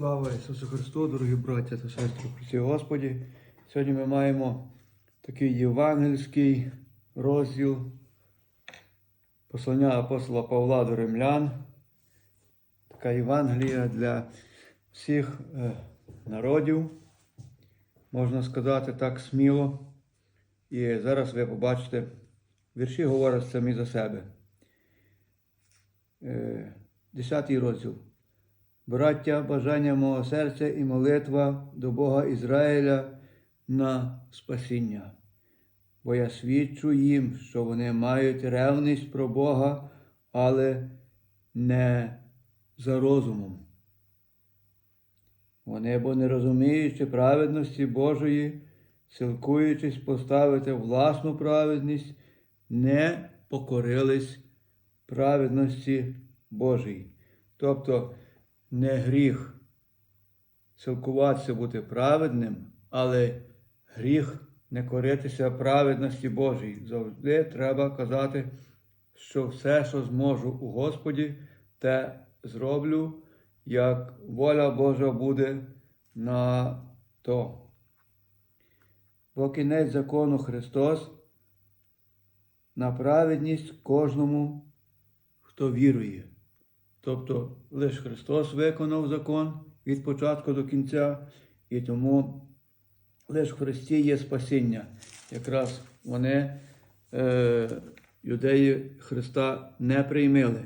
Слава Ісусу Христу, дорогі браття та сестри Христі Господі. Сьогодні ми маємо такий євангельський розділ послання апостола Павла до римлян. Така Євангелія для всіх е, народів, можна сказати так сміло. І зараз ви побачите, вірші говорять самі за себе. Е, Десятий розділ. Браття, бажання мого серця і молитва до Бога Ізраїля на спасіння. Бо я свідчу їм, що вони мають ревність про Бога, але не за розумом. Вони, бо не розуміючи праведності Божої, силкуючись поставити власну праведність, не покорились праведності Божій. Тобто не гріх силкуватися бути праведним, але гріх не коритися праведності Божій. Завжди треба казати, що все, що зможу у Господі, те зроблю, як воля Божа буде на то. Бо кінець закону Христос на праведність кожному, хто вірує. Тобто лише Христос виконав закон від початку до кінця, і тому лише в Христі є спасіння. Якраз вони, е, юдеї Христа, не приймили.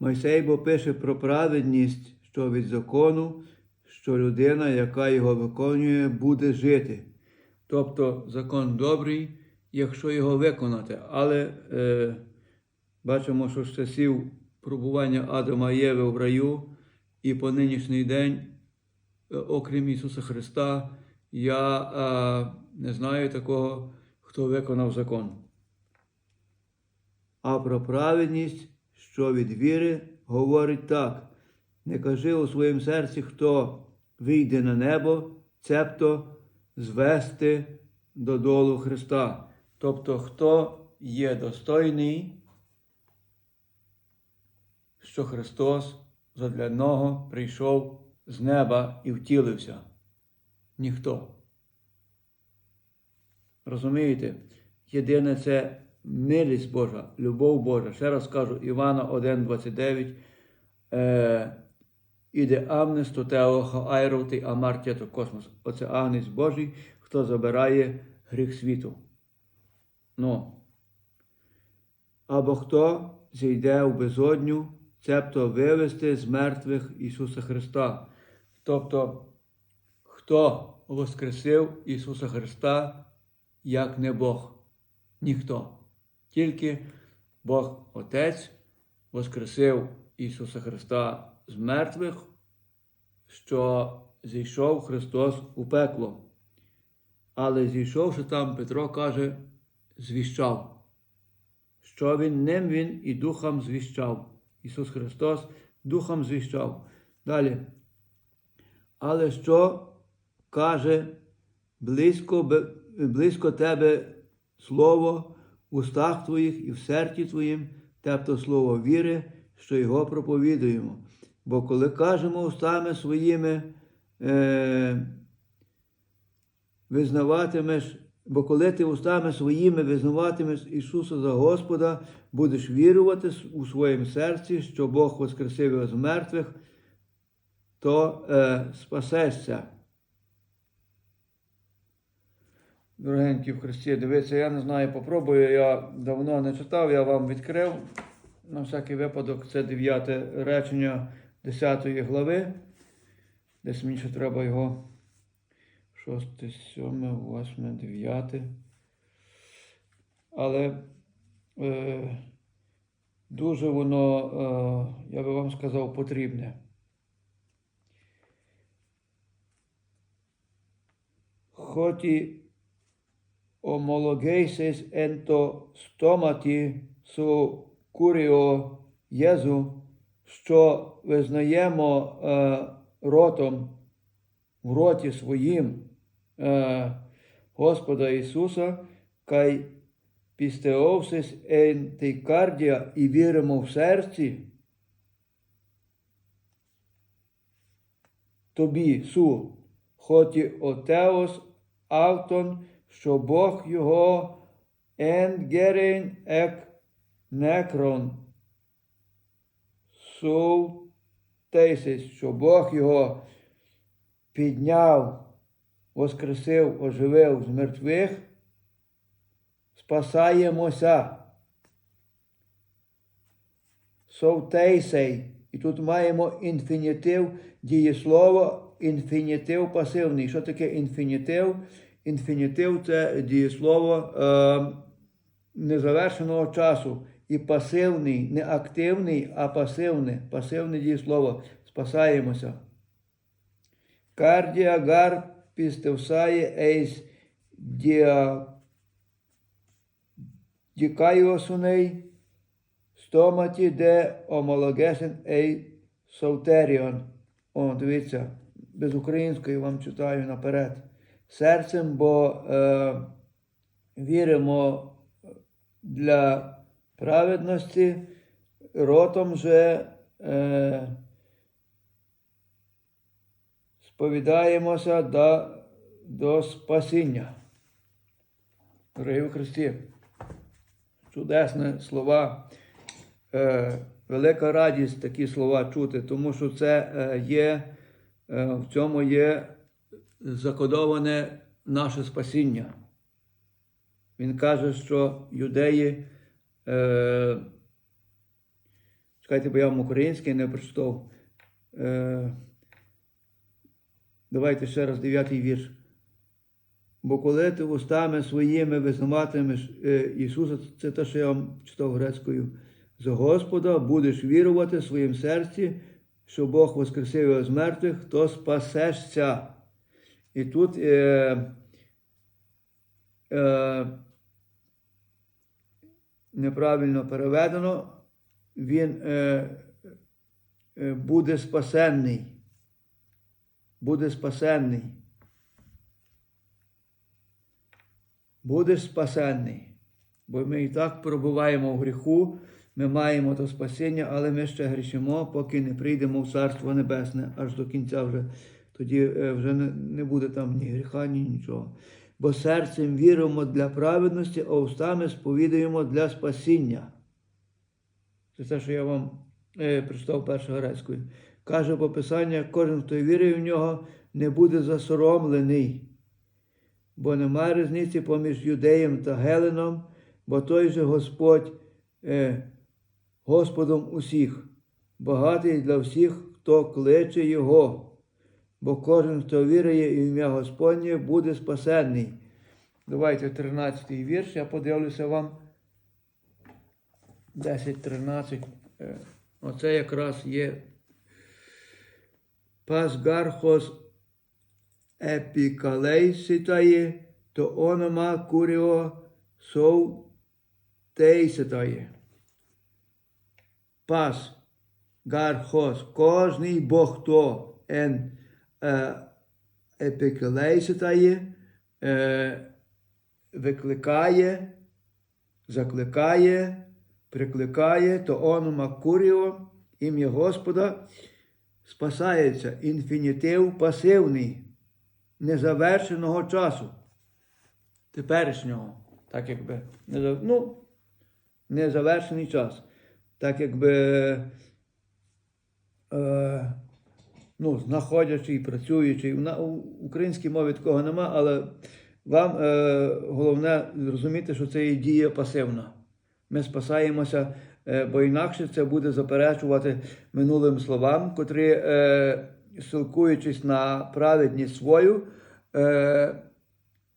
Мойсей бо пише про праведність, що від закону, що людина, яка його виконує, буде жити. Тобто закон добрий, якщо його виконати. Але е, бачимо, що з часів пробування Адама і Єви в раю, і по нинішній день, е, окрім Ісуса Христа, я е, не знаю такого, хто виконав закон. А про праведність, що від віри, говорить так: не кажи у своїм серці, хто вийде на небо, цебто звести додолу Христа. Тобто, хто є достойний що Христос задля одного прийшов з неба і втілився. Ніхто. Розумієте? Єдине це милість Божа, любов Божа. Ще раз кажу, Івана 1,29. Е, Іде амнес то тео хаайровти амартя то космос. Оце агнець Божий, хто забирає гріх світу. Ну. Або хто зійде в безодню, цебто вивести з мертвих Ісуса Христа. Тобто, хто воскресив Ісуса Христа, як не Бог? Ніхто. Тільки Бог Отець воскресив Ісуса Христа з мертвих, що зійшов Христос у пекло. Але зійшовши там, Петро каже, звіщав, що він ним він і духом звіщав. Ісус Христос Духом звіщав. Далі. Але що каже близько, близько тебе Слово в устах твоїх і в серці твоїм, тобто слово віри, що його проповідуємо. Бо коли кажемо устами своїми, е, визнаватимеш Бо коли ти устами своїми визнаватимеш Ісуса за Господа, будеш вірувати у своєму серці, що Бог воскресив його з мертвих, то е, спасешся. Дорогенькі в Христі, дивіться, я не знаю, попробую, я давно не читав, я вам відкрив. На всякий випадок, це 9 речення 10 глави. Десь мені ще треба його шосте, сьоме, восьме, дев'яте. Але е, дуже воно, е, я би вам сказав, потрібне. Хоті homologeses ento stomati su curio Єзу, що визнаємо е, ротом в роті своїм. Господа Ісуса, кай пістеовсис ентикардія і віримо в серці, тобі, су, хоті отеос автон, що Бог його енгерин ек некрон. Су тейсис, що Бог його підняв, воскресив, оживив з мертвих, спасаємося. Совтейсей. І тут маємо інфінітив дієслово, інфінітив пасивний. Що таке інфінітив? Інфінітив це дієслово е, незавершеного часу. І пасивний, не активний, а пасивне. Пасивне дієслово. Спасаємося. Кардіагар пістевсає ейс діа дікайосуней стоматі де омологесен ей совтеріон. О, дивіться, без української вам читаю наперед. Серцем, бо е, віримо для праведності, ротом же е, сповідаємося до, до спасіння. Дорогі в Христі, чудесні слова, е, велика радість такі слова чути, тому що це е, є, е, в цьому є закодоване наше спасіння. Він каже, що юдеї, е, чекайте, бо я вам український не прочитав. Е, давайте ще раз дев'ятий вірш. Бо коли ти устами своїми визнаватимеш е, Ісуса, це те, що я вам читав грецькою, за Господа будеш вірувати в своїм серці, що Бог воскресив його з мертвих, то спасешся. І тут е, е, неправильно переведено, він е, е, буде спасенний. Буде спасенний. Будеш спасенний. Бо ми і так перебуваємо в гріху, ми маємо то спасіння, але ми ще грішимо, поки не прийдемо в Царство Небесне, аж до кінця вже. Тоді е, вже не, буде там ні гріха, ні нічого. Бо серцем віримо для праведності, а устами сповідуємо для спасіння. Це те, що я вам е, прочитав першою грецькою. Каже по кожен, хто вірує в нього, не буде засоромлений. Бо немає різниці поміж юдеєм та Геленом, бо той же Господь е, Господом усіх, багатий для всіх, хто кличе Його. Бо кожен, хто вірує в ім'я Господнє, буде спасенний. Давайте 13-й вірш, я подивлюся вам. 10-13. Е, Оце якраз є Онома куріо сов тейситає. Пас гархос, кожний бог то ен е, епікалейситає, е, викликає, закликає, прикликає, то онома куріо, ім'я Господа, спасається інфінітив пасивний незавершеного часу, теперішнього, так якби, ну, незавершений час. Так якби е, ну, знаходячи і працюючи. У українській мові такого нема, але вам е, головне зрозуміти, що це є дія пасивна. Ми спасаємося, бо інакше це буде заперечувати минулим словам, котрі, е, силкуючись на праведність свою, е,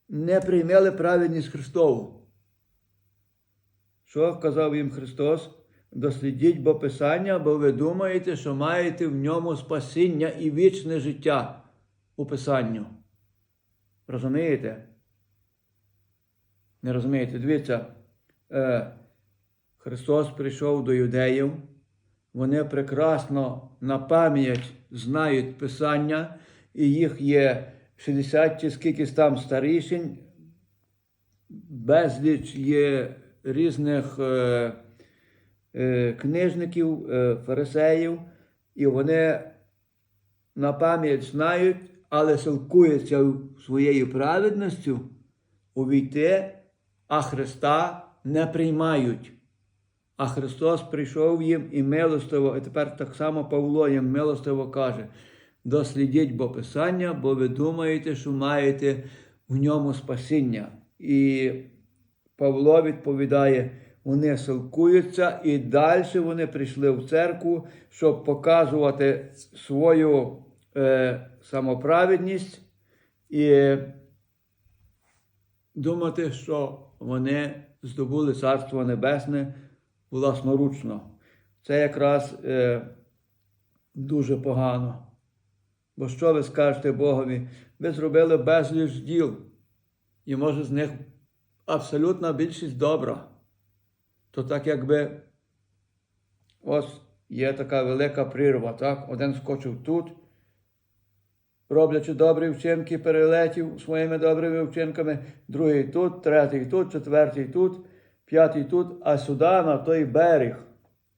не прийняли праведність Христову. Що казав їм Христос? Дослідіть бо Писання, бо ви думаєте, що маєте в ньому спасіння і вічне життя у Писанню. Розумієте? Не розумієте? Дивіться, е, Христос прийшов до юдеїв, вони прекрасно на пам'ять знають Писання, і їх є 60 чи скільки там старішин, безліч є різних е, е, книжників, е, фарисеїв, і вони на пам'ять знають, але силкуються своєю праведністю увійти, а Христа не приймають. А Христос прийшов їм і милостиво, і тепер так само Павло їм милостиво каже: дослідіть бо Писання, бо ви думаєте, що маєте в ньому спасіння. І Павло відповідає: вони силкуються, і далі вони прийшли в церкву, щоб показувати свою е, самоправедність і думати, що вони здобули Царство Небесне власноручно. Це якраз е, дуже погано. Бо що ви скажете Богові? Ви зробили безліч діл, і може з них абсолютна більшість добра. То так якби ось є така велика прірва, так? Один скочив тут, роблячи добрі вчинки, перелетів своїми добрими вчинками, другий тут, третій тут, четвертий тут, п'ятий тут, а сюди на той берег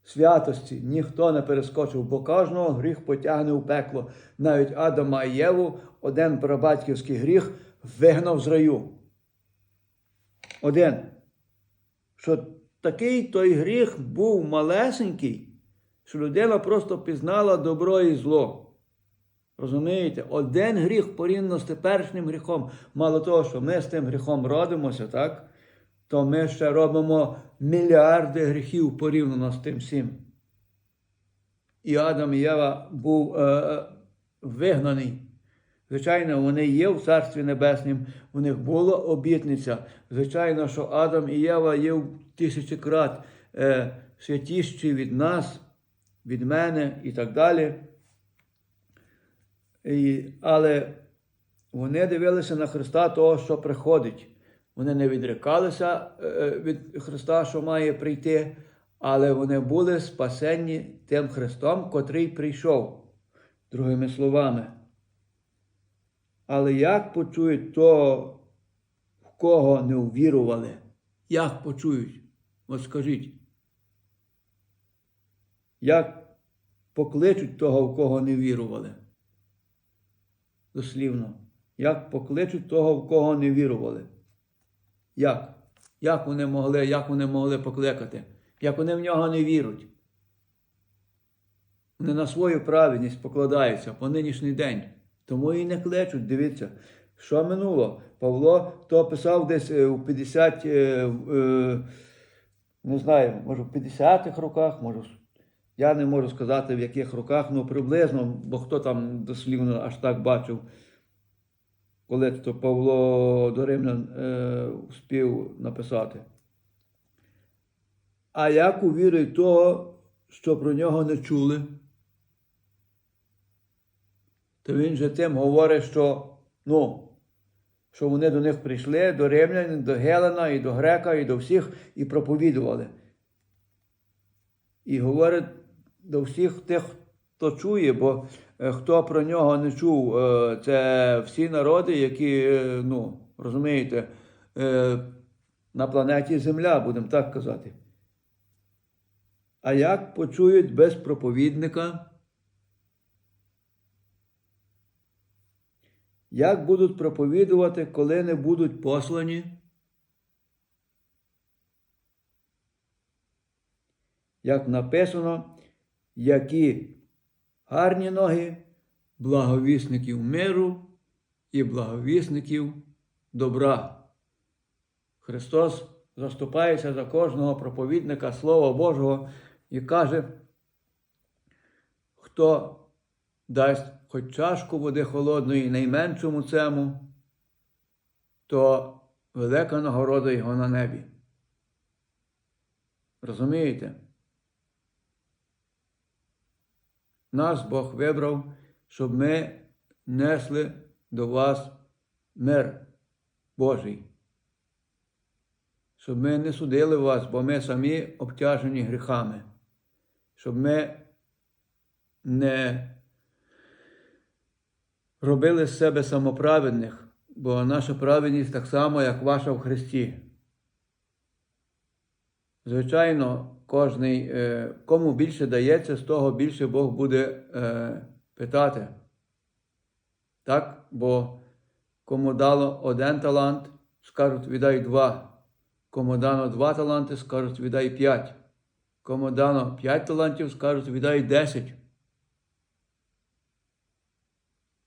святості ніхто не перескочив, бо кожного гріх потягне у пекло. Навіть Адама і Єву один прабатьківський гріх вигнав з раю. Один. Що такий той гріх був малесенький, що людина просто пізнала добро і зло. Розумієте? Один гріх порівняно з теперішнім гріхом. Мало того, що ми з тим гріхом родимося, так? То ми ще робимо мільярди гріхів порівняно з тим всім. І Адам і Єва був е, вигнаний. Звичайно, вони є в Царстві Небеснім, у них була обітниця. Звичайно, що Адам і Єва є в тисячі крат е, святіші від нас, від мене і так далі. І, але вони дивилися на Христа того, що приходить. Вони не відрікалися е, від Христа, що має прийти, але вони були спасенні тим Христом, котрий прийшов, другими словами. Але як почують то, в кого не увірували? Як почують? От скажіть. Як покличуть того, в кого не вірували? Дослівно. Як покличуть того, в кого не вірували? Як? Як вони могли, як вони могли покликати? Як вони в нього не вірують? Вони на свою праведність покладаються по нинішній день. Тому і не кличуть. Дивіться, що минуло. Павло то писав десь е, у 50, е, е, не знаю, може в 50-х роках, може, я не можу сказати в яких роках, ну приблизно, бо хто там дослівно аж так бачив коли то Павло до Римлян е, успів написати. А як увірують того, що про нього не чули, то він же тим говорить, що ну, що вони до них прийшли, до римлян, до Гелена, і до Грека, і до всіх, і проповідували. І говорить до всіх тих, хто чує, бо хто про нього не чув, е, це всі народи, які, е, ну, розумієте, на планеті Земля, будемо так казати. А як почують без проповідника? Як будуть проповідувати, коли не будуть послані? Як написано, які гарні ноги благовісників миру і благовісників добра. Христос заступається за кожного проповідника Слова Божого і каже, хто дасть хоч чашку води холодної найменшому цему, то велика нагорода його на небі. Розумієте? Нас Бог вибрав, щоб ми несли до вас мир Божий. Щоб ми не судили вас, бо ми самі обтяжені гріхами, щоб ми не робили з себе самоправедних, бо наша праведність так само, як ваша в Христі. Звичайно, кожний, е, кому більше дається, з того більше Бог буде е, питати. Так? Бо кому дало один талант, скажуть, віддай два. Кому дано два таланти, скажуть, віддай п'ять. Кому дано п'ять талантів, скажуть, віддай десять.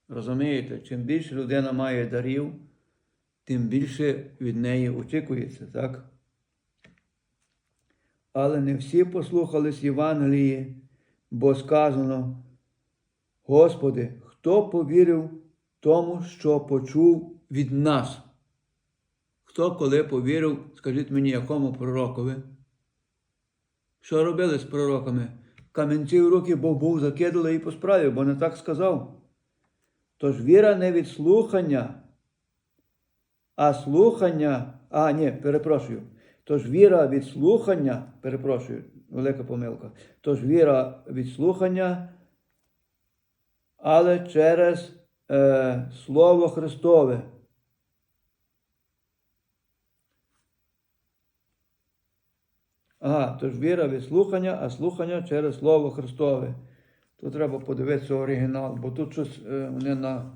Розумієте, чим більше людина має дарів, тим більше від неї очікується, так? Але не всі послухались Євангелії, бо сказано, Господи, хто повірив тому, що почув від нас? Хто коли повірив, скажіть мені, якому пророкові? Що робили з пророками? Камінці в руки Бог був закидали і по справі, бо не так сказав. Тож віра не від слухання, а слухання, а ні, перепрошую. Тож віра від слухання, перепрошую, велика помилка. Тож віра від слухання, але через е, Слово Христове. Ага, тож віра від слухання, а слухання через Слово Христове. Тут треба подивитися оригінал, бо тут щось е, вони на.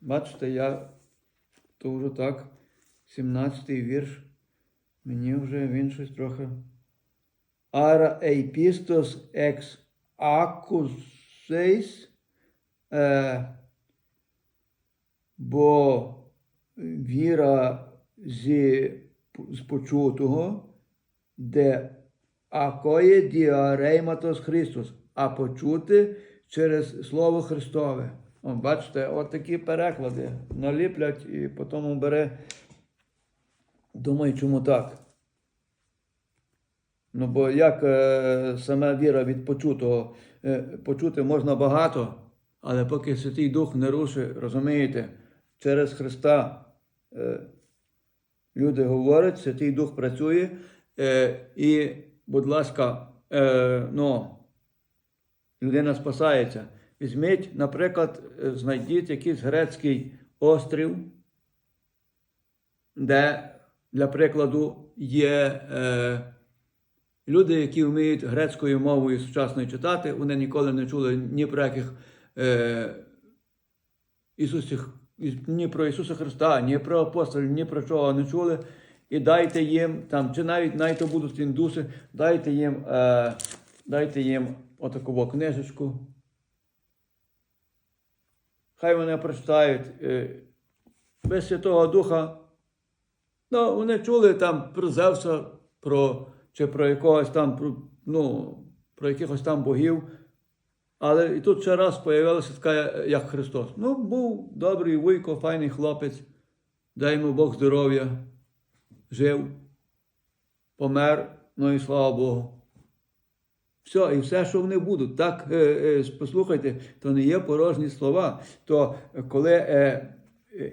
Бачите, я то вже так, 17-й вірш. Мені вже він щось трохи. Ара ейпістос екс акусейс. Е, бо віра зі, почутого, де акоє діарейматос Христос, а почути через Слово Христове. О, бачите, от такі переклади наліплять і потім бере. Думаю, чому так? Ну, бо як е, сама віра від почутого, е, почути можна багато, але поки Святий Дух не рушить, розумієте, через Христа е, люди говорять, Святий Дух працює, е, і, будь ласка, е, ну, людина спасається. Візьміть, наприклад, знайдіть якийсь грецький острів, де, для прикладу, є е, люди, які вміють грецькою мовою сучасною читати, вони ніколи не чули ні про яких е, Ісусів, ні про Ісуса Христа, ні про апостолів, ні про чого не чули. І дайте їм там, чи навіть навіть то будуть індуси, дайте їм, е, дайте їм отаку книжечку. Хай вони прочитають е, без Святого Духа. Ну, вони чули там про Зевса, про, чи про якогось там, про, ну, про якихось там богів. Але і тут ще раз появилася така, як Христос. Ну, був добрий вуйко, файний хлопець, дай йому Бог здоров'я, жив, помер, ну і слава Богу. Все, і все, що вони будуть. Так, е, е, послухайте, то не є порожні слова. То коли е,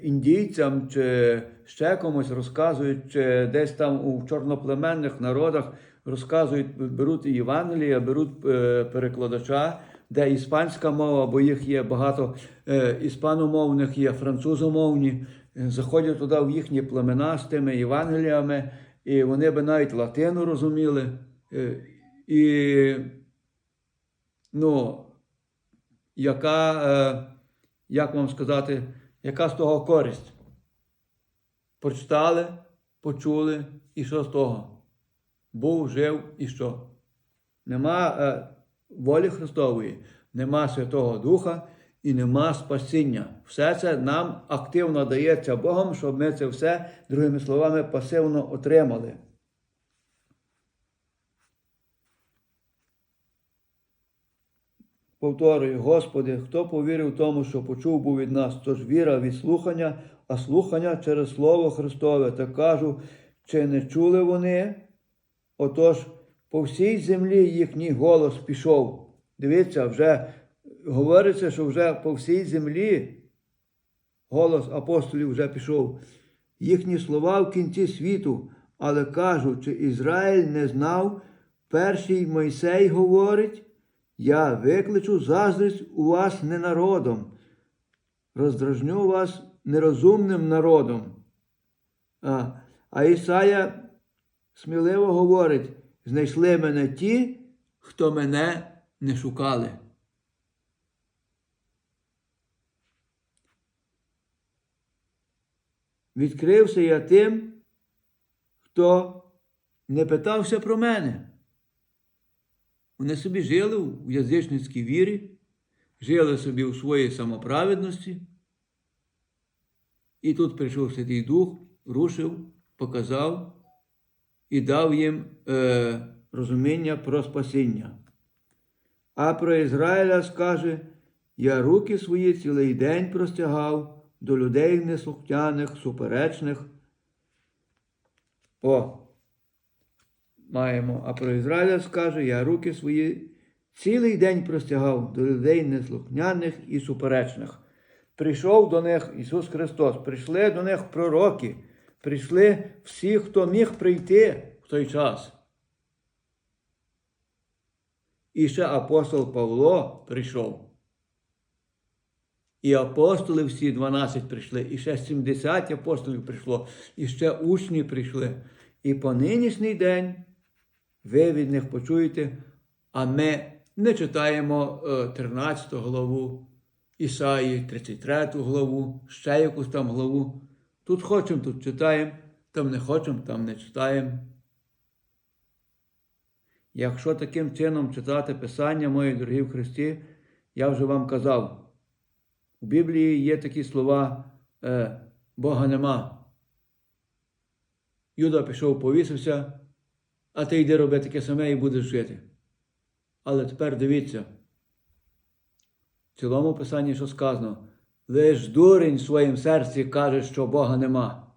індійцям чи ще комусь розказують, чи десь там у чорноплеменних народах розказують, беруть Євангелія, беруть е, перекладача, де іспанська мова, бо їх є багато е, іспаномовних, є французомовні, е, заходять туди в їхні племена з тими Євангеліями, і вони би навіть латину розуміли. І, ну, яка, як вам сказати, яка з того користь? Прочитали, почули, і що з того? Був, жив і що? Нема е, волі Христової, нема Святого Духа і нема спасіння. Все це нам активно дається Богом, щоб ми це все, другими словами, пасивно отримали. Повторюю, Господи, хто повірив тому, що почув був від нас, тож віра від слухання, а слухання через Слово Христове. Та кажу, чи не чули вони? Отож, по всій землі їхній голос пішов. Дивіться, вже говориться, що вже по всій землі голос апостолів вже пішов. Їхні слова в кінці світу, але кажу, чи Ізраїль не знав, перший Мойсей говорить. Я викличу заздрість у вас не народом, роздражню вас нерозумним народом. А, а Ісая сміливо говорить: знайшли мене ті, хто мене не шукали. відкрився я тим, хто не питався про мене. Вони собі жили в язичницькій вірі, жили собі у своїй самоправедності. І тут прийшов Святий Дух, рушив, показав і дав їм е, розуміння про спасіння. А про Ізраїля скаже: Я руки свої цілий день простягав до людей неслухняних, суперечних. О, маємо. А про Ізраїля скаже: Я руки свої цілий день простягав до людей неслухняних і суперечних. Прийшов до них Ісус Христос, прийшли до них пророки, прийшли всі, хто міг прийти в той час. І ще апостол Павло прийшов. І апостоли всі 12 прийшли, і ще 70 апостолів прийшло, і ще учні прийшли. І по нинішній день ви від них почуєте, а ми не читаємо е, 13 главу Ісаї, 33 главу, ще якусь там главу. Тут хочемо, тут читаємо, там не хочемо, там не читаємо. Якщо таким чином читати Писання, мої дорогі в Христі, я вже вам казав, у Біблії є такі слова е, Бога нема. Юда пішов, повісився, а ти йди роби таке саме і будеш жити. Але тепер дивіться, в цілому писанні, що сказано, лиш дурень в своїм серці каже, що Бога нема.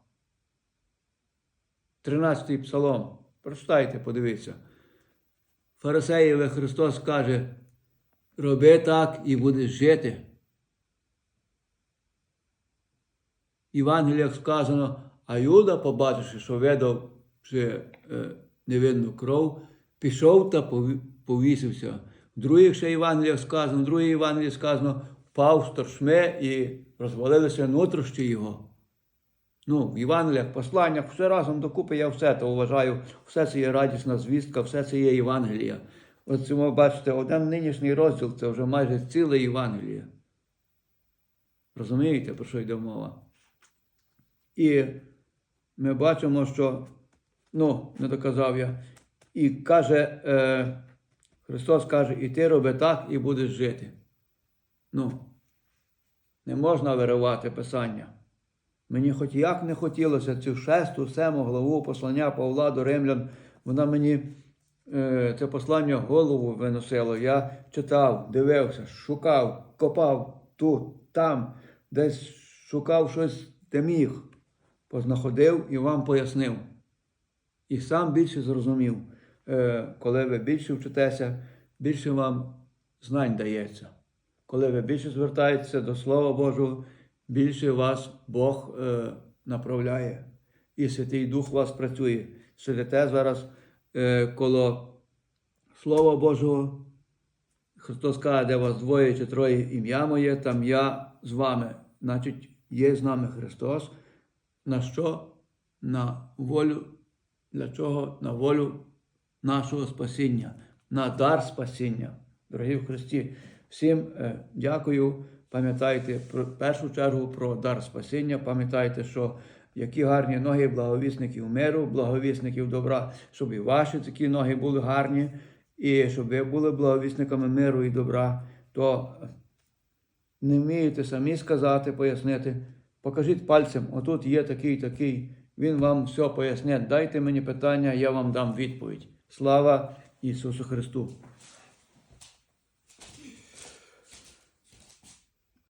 13-й псалом. Прочитайте, подивіться. Фарисеєве Христос каже, роби так і будеш жити. В Євангеліях сказано, а Юда, побачивши, що видав вже е, невинну кров, пішов та повісився. В других ще Євангеліях сказано, в другій Євангелії сказано, впав з торшми і розвалилися нутрощі його. Ну, в Євангеліях, посланнях, все разом докупи, я все то вважаю, все це є радісна звістка, все це є Євангелія. От цьому бачите, один нинішній розділ це вже майже ціле Євангеліє. Розумієте, про що йде мова? І ми бачимо, що, ну, не доказав я, і каже, е, Христос каже, і ти роби так, і будеш жити. Ну, не можна виривати Писання. Мені хоч як не хотілося цю шесту, сему главу послання Павла до римлян, вона мені е, це послання голову виносило. Я читав, дивився, шукав, копав тут, там, десь шукав щось, де міг, познаходив і вам пояснив. І сам більше зрозумів, е, коли ви більше вчитеся, більше вам знань дається. Коли ви більше звертаєтеся до Слова Божого, більше вас Бог е, направляє. І Святий Дух вас працює. Сидите зараз е, коло Слова Божого. Христос каже, де вас двоє чи троє ім'я моє, там я з вами. Значить, є з нами Христос. На що? На волю. Для чого? На волю нашого спасіння, на дар спасіння. Дорогі в Христі, всім е, дякую. Пам'ятайте в першу чергу про дар спасіння. Пам'ятайте, що які гарні ноги благовісників миру, благовісників добра, щоб і ваші такі ноги були гарні, і щоб ви були благовісниками миру і добра, то не вмієте самі сказати, пояснити. Покажіть пальцем, отут є такий, такий. Він вам все поясне. Дайте мені питання, я вам дам відповідь. Слава Ісусу Христу!